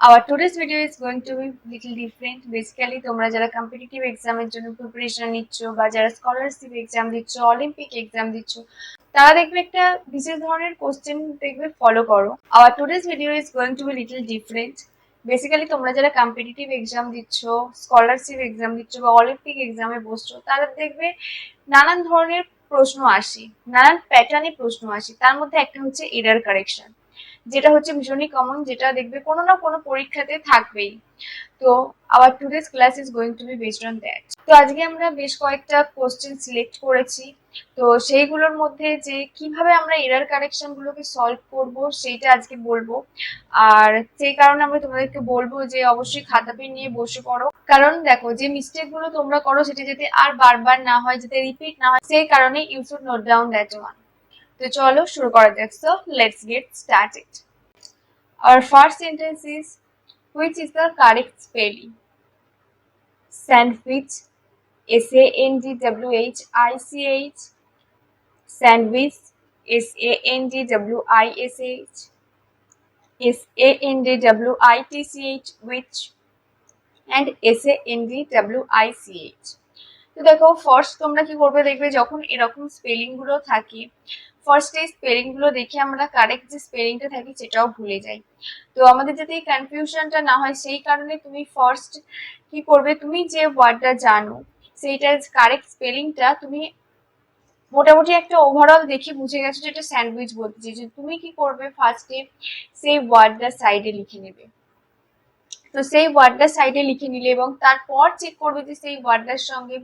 Our today's video is going to be little different. Basically, তোমরা যারা competitive এক্সামের জন্য প্রিপারেশন নিচ্ছ বা যারা স্কলারশিপ এক্সাম দিচ্ছ অলিম্পিক এক্সাম দিচ্ছ, তারা দেখবে একটা বিশেষ ধরনের কোশ্চেন দেখবে ফলো করো। Our today's video is going to be little different basically তোমরা যারা কম্পিটিটিভ এক্সাম দিচ্ছ স্কলারশিপ এক্সাম দিচ্ছ বা অলিম্পিক এক্সামে বসছো, তারা দেখবে নানান ধরনের প্রশ্ন আসে, নানান প্যাটার্নে প্রশ্ন আসে। তার মধ্যে একটা হচ্ছে এরার কারেকশন যেটা হচ্ছে ভীষণই কমন যেটা দেখবে কোনো না কোনো পরীক্ষাতে থাকবেই। তো our today's class is going to be based on that তো আজকে আমরা বেশ কয়েকটা কোশ্চেন সিলেক্ট করেছি। তো সেইগুলোর মধ্যে যে কীভাবে আমরা এরার কারেকশন গুলোকে সলভ করব সেইটা আজকে বলব। আর সেই কারণে আমরা তোমাদেরকে বলব যে অবশ্যই খাতা পেন নিয়ে বসে পড়ো। কারণ দেখো, যে মিস্টেকগুলো তোমরা করো সেটা যাতে আর বারবার না হয়, যাতে রিপিট না হয়, সেই কারণে you should note down that one তো চলো শুরু করা যাক। So let's get started Our first sentence is which is the correct spelling? Sandwich S A N D W H I C H Sandwich S A N D W I S H S A N D W I T C H which and S A N D W I C H তো দেখো first তোমরা কি করবে দেখবে যখন এরকম spelling গুলো থাকে ফার্স্ট এই স্পেলিংগুলো দেখে আমরা কারেক্ট যে স্পেলিংটা থাকে সেটাও ভুলে যাই। তো আমাদের যাতে এই কনফিউশনটা না হয়, সেই কারণে তুমি ফার্স্ট কি করবে, তুমি যে ওয়ার্ডটা জানো, সেইটার কারেক্ট স্পেলিংটা তুমি মোটামুটি একটা ওভারঅল দেখে বুঝে গেছো যে এটা স্যান্ডউইচ বলতে চাইছো তুমি কি করবে ফার্স্টে সেই ওয়ার্ডটা সাইডে লিখে নেবে। তো সেই ওয়ার্ডটা সাইডে লিখে নিলে এবং তারপর চেক করবে যে সেই ওয়ার্ডটার সঙ্গে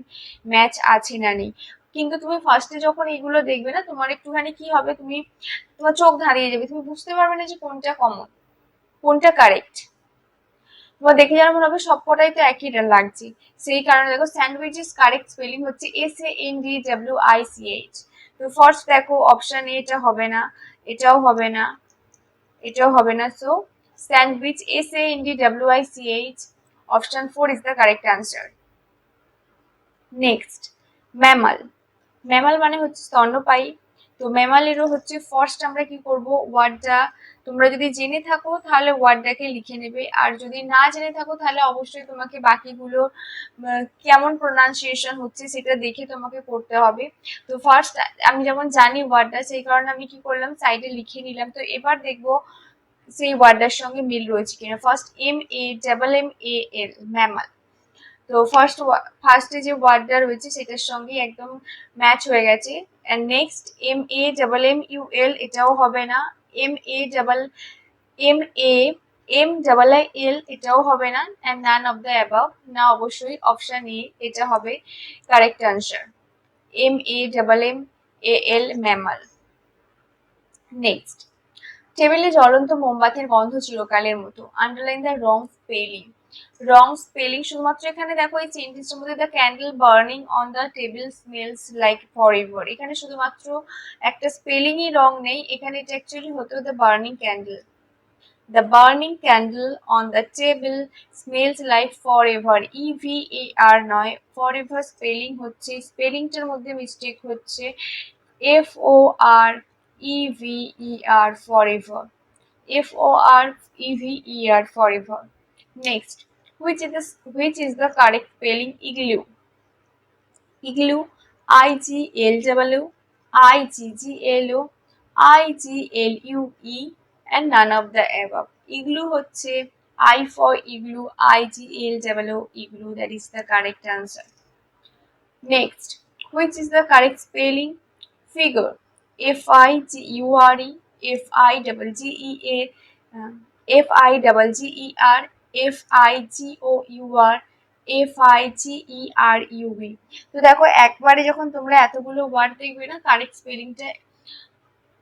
ম্যাচ আছে না নেই। কিন্তু তুমি ফার্স্টে যখন এগুলো দেখবে না, তোমার একটুখানি কি হবে? তুমি, তোমার চোখ ধারিয়ে যাবে। তুমি বুঝতে পারবে না যে কোনটা কমন কোনটা কারেক্ট তোমার দেখে যেন মনে হবে সবকটাই তো একই লাগছে। সেই কারণে দেখো স্যান্ডউইচেস কারেক্ট স্পেলিং হচ্ছে S A N D W I C H তো ফার্স্ট দেখো অপশন এটা হবে না, এটাও হবে না, এটাও হবে না। So sandwich S A N D W I C H option four is the correct answer next mammal mammal মানে হচ্ছে স্তন্যপায়ী। তো ম্যামালেরও হচ্ছে ফার্স্ট আমরা কি করব? ওয়ার্ডটা তোমরা যদি জেনে থাকো, তাহলে ওয়ার্ডটাকে লিখে নেবে। আর যদি না জেনে থাকো, তাহলে অবশ্যই তোমাকে বাকিগুলো কেমন প্রোনাউন্সিয়েশন হচ্ছে সেটা দেখে তোমাকে করতে হবে। তো ফার্স্ট আমি যেমন জানি ওয়ার্ডটা সেই কারণে আমি কি করলাম সাইডে লিখে নিলাম। তো এবার দেখব সেই ওয়ার্ডটার সঙ্গে মিল রয়েছে কিনা। First M A double M A L mammal তো ফার্স্ট ফার্স্টে যে ওয়ার্ডটা রয়েছে সেটার সঙ্গে একদম ম্যাচ হয়ে গেছে। And next M A double M U L এটাও হবে না। M A double M A M double I L এটাও হবে না। And none of the above না, অবশ্যই অপশান এ এটা হবে। Correct answer M A double M A L mammal next টেবিলে জ্বলন্ত মোমবাতির গন্ধ চিরকালের মতো। Underline the wrong spelling wrong spelling শুধুমাত্র এখানে দেখো এই সেন্টেন্সটার মধ্যে the candle burning on the table smells like forever এখানে শুধুমাত্র একটা স্পেলিংই রং নেই, এখানে এটা অ্যাকচুয়ালি হতো the burning candle the burning candle on the table smells like forever EV A R নয় ফর এভার স্পেলিং হচ্ছে স্পেলিংটার মধ্যে মিস্টেক হচ্ছে। F O R EV E R forever F O R EV E R forever Next, which is the which is the correct spelling igloo? Igloo, I G L W, I G G L O, I G L U E, and none of the above. Igloo হচ্ছে I for igloo, I G L W igloo. That is the correct answer. Next, which is the correct spelling? Figure, F I G U R E, F I double G E A, uh, F I double G E R F I G O U R F I G E R U B তো দেখো, একবারে যখন তোমরা এতগুলো word দেখবে না correct স্পেলিংটা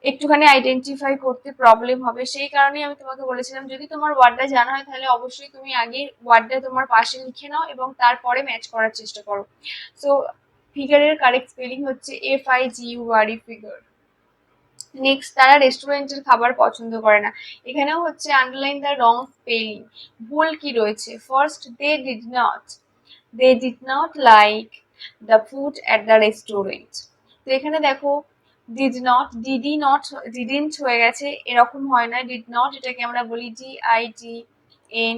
একটুখানি identify করতে প্রবলেম হবে। সেই কারণেই আমি তোমাকে বলেছিলাম, যদি তোমার ওয়ার্ডটা জানা হয়, তাহলে অবশ্যই তুমি আগে ওয়ার্ডটা তোমার পাশে লিখে নাও এবং তারপরে ম্যাচ করার চেষ্টা করো। সো ফিগারের কারেক্ট স্পেলিং হচ্ছে F I G U R E figure next তারা রেস্টুরেন্টের খাবার পছন্দ করে না। এখানেও হচ্ছে আন্ডারলাইন দ্য রং স্পেলিং ভুল কি রয়েছে? First they did not they did not like the food at the restaurant তো এখানে দেখো did not did not didn't হয়ে গেছে। এরকম হয় না। ডিড নট এটাকে আমরা বলি G I G N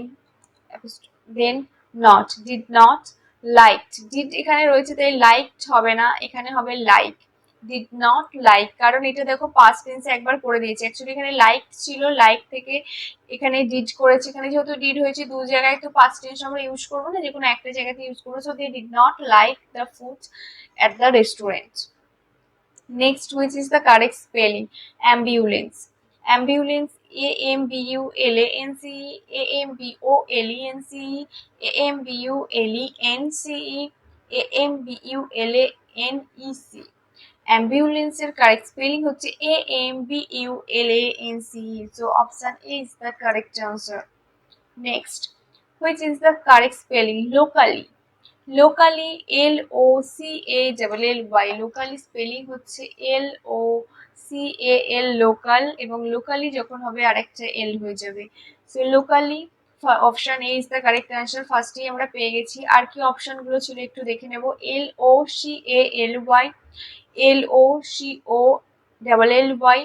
then not did not liked did এখানে রয়েছে, তাই লাইকড হবে না। এখানে হবে লাইক ডিড নট লাইক কারণ এটা দেখো পাস্ট টেন্সে একবার করে দিয়েছে। অ্যাকচুয়ালি এখানে লাইক ছিল লাইক থেকে এখানে ডিড করেছে। এখানে যেহেতু ডিড হয়েছে, দু জায়গায় তো পাস্ট টেন্স আমরা ইউজ করব না যে কোনো একটা জায়গাতে ইউজ করব। So they did not like the food at the restaurant next which is the correct spelling ambulance ambulance A M B U L A N C A M B O L E N C A M B U L E N C A M B U L A N E C অ্যাম্বিউলেন্সের correct spelling হচ্ছে A M B U L A N C so option A is the correct answer next which is the correct spelling locally locally L O C A double L Y locally spelling হচ্ছে L O C A L local এবং locally যখন হবে আরেকটা L হয়ে যাবে। So locally option A is the correct answer ফার্স্টেই আমরা পেয়ে গেছি। আর কি অপশনগুলো ছিল একটু দেখে নেব। L O C A L Y L O C O double L Y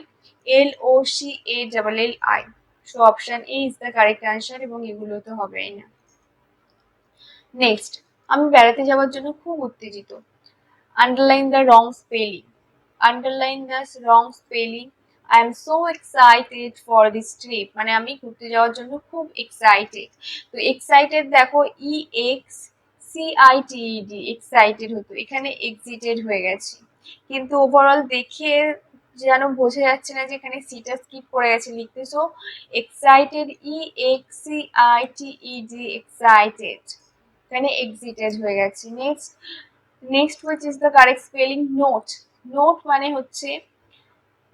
L O C A double L I so option A is the correct answer এবং এগুলো তো হবেই না। নেক্সট আমি বেড়াতে যাওয়ার জন্য খুব উত্তেজিত। Underline the wrong spelling underline the wrong spelling I am so excited for this trip মানে আমি ঘুরতে যাওয়ার জন্য খুব এক্সাইটেড তো এক্সাইটেড দেখো E X C I T D excited হতো। এখানে এক্সিটেড হয়ে গেছে। কিন্তু ওভারঅল দেখে যেন বোঝা যাচ্ছে না যে এখানে সিটা স্কিপ করে গেছে লিখতে। So excited E X C I T E D excited এখানে এক্সিটেড হয়ে গেছে। Next next which is the correct spelling note note মানে হচ্ছে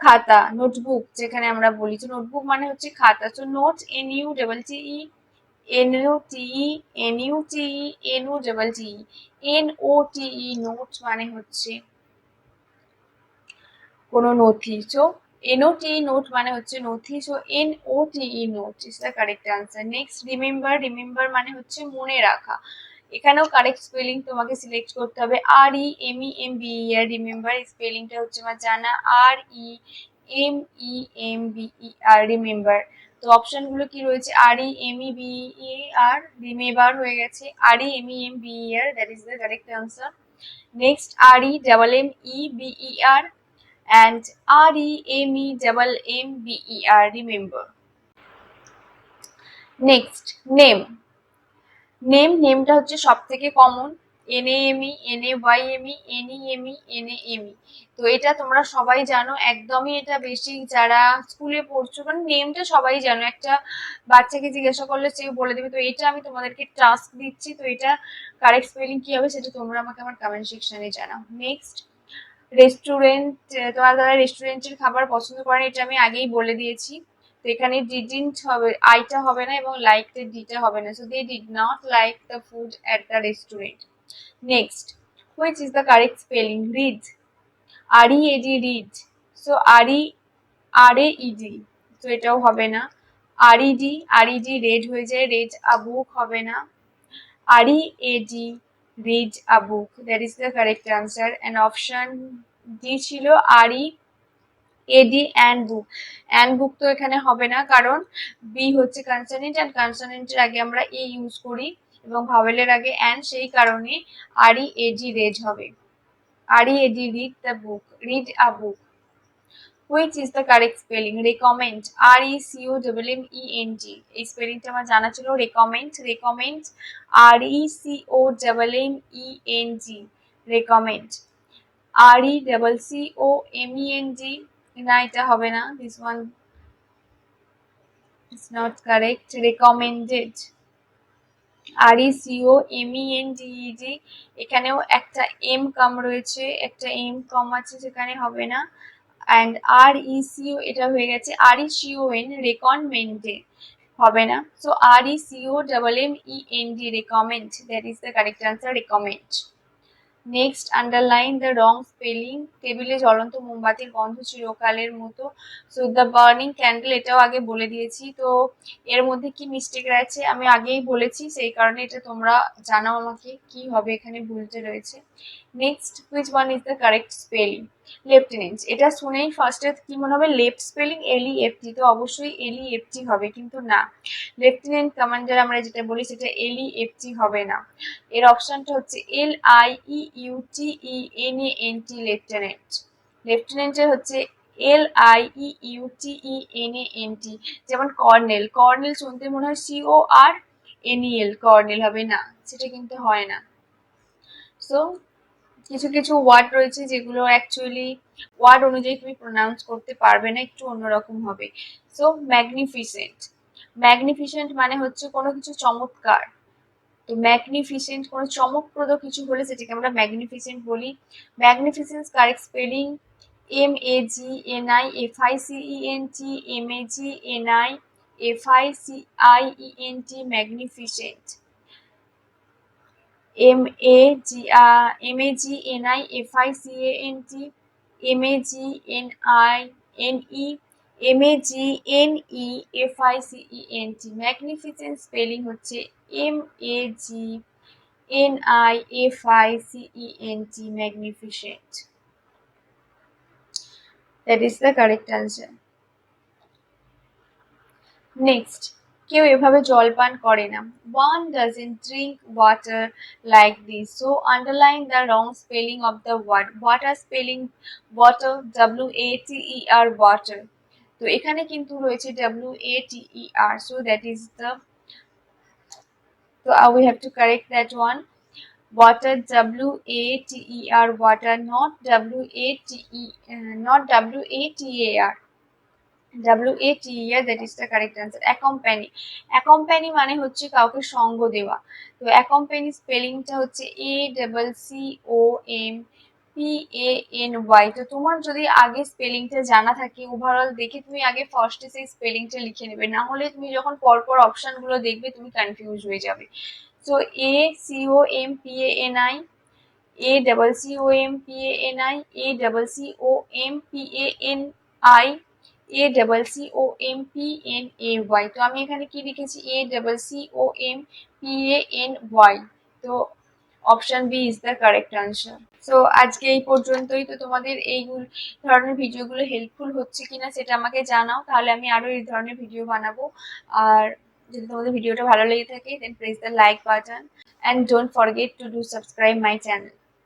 খাতা নোটবুক যেখানে আমরা বলি। তো নোটবুক মানে হচ্ছে খাতা। তো note N U double T E N U T E N U T E N U double T E N O T E note মানে হচ্ছে কোনো নথি। সো এনওটি নোট মানে হচ্ছে নথি so N O T note is the correct answer next remember remember মানে হচ্ছে মনে রাখা। এখানেও কারেক্ট স্পেলিং তোমাকে সিলেক্ট করতে হবে R E M E M B E R remember স্পেলিংটা হচ্ছে আমার জানা R E M E M B E R remember তো অপশনগুলো কি রয়েছে R E M E B E R remember হয়ে গেছে R E M E M B E R that is the correct answer next R E double M E B E R and R E M E double M B E R remember next name name নেমটা হচ্ছে সব থেকে common N A M E N A Y M E N E M E N A M E তো এটা তোমরা সবাই জানো, একদমই এটা বেশি যারা স্কুলে পড়ছো কারণ নেমটা সবাই জানো। একটা বাচ্চাকে জিজ্ঞাসা করলে সে বলে দেবে, তো এটা আমি তোমাদেরকে টাস্ক দিচ্ছি, তো এটা কারেক্ট স্পেলিং কি হবে সেটা তোমরা আমাকে আমার কমেন্ট সেকশনে জানাও। নেক্সট রেস্টুরেন্ট তোমার যারা রেস্টুরেন্টের খাবার পছন্দ করেন এটা আমি আগেই বলে দিয়েছি। তো এখানে ডিডিন্ট হবে আইটা হবে না এবং লাইকটা ডিটা হবে না। So they did not like the food at the restaurant next which is the correct spelling read R E AD read so R E R A ED তো এটাও হবে না। R ED R ED red হয়ে যায় read a book হবে না। R E eddy a book that is the correct answer. And option D ছিল R E eddy and book and book তো এখানে হবে না, কারণ বি হচ্ছে কনসোনেন্ট অ্যান্ড কনসোনেন্টের আগে আমরা এ ইউজ করি এবং ভাওয়েলের আগে অ্যান্ড সেই কারণে আর ই এডি রেজ হবে। R E AD read the book read a book which is the correct spelling recommend R E CO double M E N G এই স্পেলিংটা আমার জানা ছিল। Recommend recommend R E CO double M E N G recommend R E double C O M E N G না এটা হবে না। This one is not correct recommended R E CO M E N D E G এখানেও একটা M কম রয়েছে, একটা M কম আছে সেখানে হবে না। অ্যান্ড আর ই সিও এটা হয়ে গেছে আর ই সিও এন রেকমেন্ডে হবে না। So R E CO double M E N D recommend that is the correct answer recommend next underline the wrong spelling টেবিলে জ্বলন্ত মোমবাতির গন্ধ চিরকালের মতো। সো দ্য বার্নিং ক্যান্ডেল এটাও আগে বলে দিয়েছি। তো, এর মধ্যে কি মিস্টেক রয়েছে? আমি আগেই বলেছি, সেই কারণে এটা তোমরা জানাও আমাকে কি হবে এখানে ভুলতে রয়েছে। Next which one is the correct spelling lieutenant এটা শুনেই ফার্স্টে কি মনে হবে? Left spelling LE F T তো অবশ্যই এল এফ টি হবে, কিন্তু না। লেফটেন্যান্ট কমান্ডার আমরা যেটা বলি, সেটা এল এফ টি হবে না। এর অপশনটা হচ্ছে L I E U T E N A N T lieutenant লেফটেন্যান্টের হচ্ছে L I E U T E N A N T যেমন কর্নেল। কর্নেল শুনতে মনে হয় C O R N E L colonel হবে না। সেটা কিন্তু হয় না। সো কিছু কিছু ওয়ার্ড রয়েছে যেগুলো অ্যাকচুয়ালি ওয়ার্ড অনুযায়ী তুমি প্রোনাউন্স করতে পারবে না, একটু অন্যরকম হবে। সো ম্যাগনিফিসেন্ট ম্যাগনিফিসেন্ট মানে হচ্ছে কোনো কিছু চমৎকার। তো ম্যাগনিফিসেন্ট কোনো চমকপ্রদ কিছু হলে সেটাকে আমরা ম্যাগনিফিসেন্ট বলি। Magnificence correct spelling M A G N I F I C E N T M A G N I F I C I E N T magnificent M A G M A G N I F I C A N T M A G N I N E M A G N E F I C E N T magnificent spelling হচ্ছে M A G N I F I C E N T magnificent that is the correct answer next কেউ এভাবে জল পান করে না। One doesn't drink water like this so underline the wrong spelling of the word water spelling water W A T E R water তো এখানে কিন্তু রয়েছে W A T E R so that is the we have to correct that one. Water w a t e r water not w a t e uh, not w a t a r. W A T E R that is the correct answer accompany accompany মানে হচ্ছে কাউকে সঙ্গ দেওয়া। তো accompany স্পেলিংটা হচ্ছে A double C O M P A N Y তো তোমার যদি আগে স্পেলিংটা জানা থাকে ওভারঅল দেখে তুমি আগে ফার্স্টে সেই স্পেলিংটা লিখে নেবে। না হলে তুমি যখন পরপর অপশানগুলো দেখবে, তুমি কনফিউজ হয়ে যাবে। So A C O M P A N I A double C O M P A N I A double C O M P A N I A double C O M P N A Y তো আমি এখানে কি লিখেছি? A double C O M P A N Y তো option B is the correct answer so আজকে এই পর্যন্তই। তো তোমাদের এই ধরনের ভিডিওগুলো হেল্পফুল হচ্ছে কিনা সেটা আমাকে জানাও। তাহলে আমি আরও এই ধরনের ভিডিও বানাবো। আর যদি তোমাদের ভিডিওটা ভালো লেগে থাকে then press the like button and don't forget to do subscribe my channel